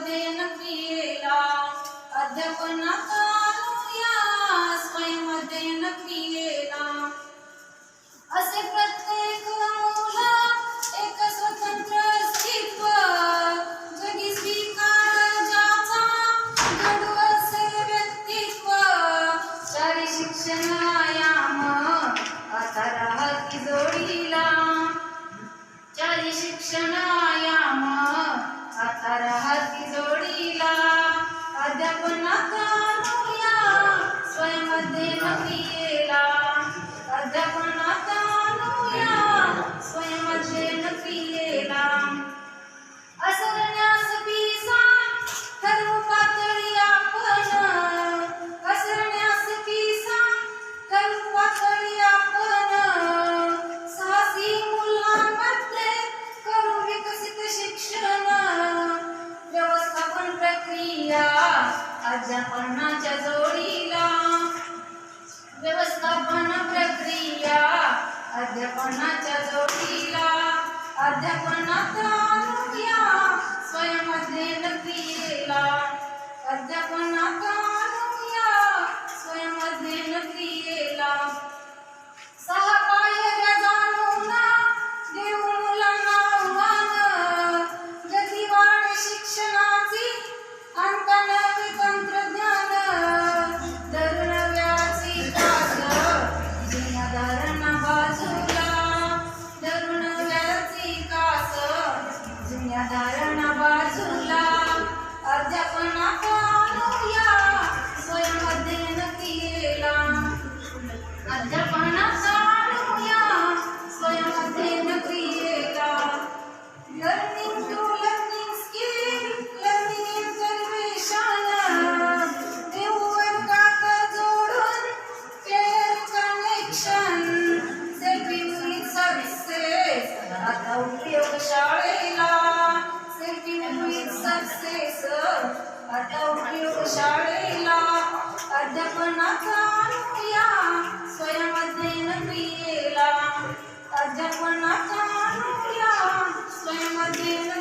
अध्ययन क्रियेला अध्यापन स्वयं अध्ययन क्रियेला असे प्रत्येक मुला एक स्वतंत्र अस्तित्व जगी स्वीकार ज्याचा घडू असे व्यक्तित्व. आता राहती जोडीला. अध्यापनाच्या जोडीला व्यवस्थापन प्रक्रिया. अध्यापनाच्या जोडीला अध्यापनात Makan. स्वयं शाळेला अध्यापनाचा अनुया स्वयंअध्ययन क्रियेला. अध्यापनाचा अनुया स्वयंअध्ययन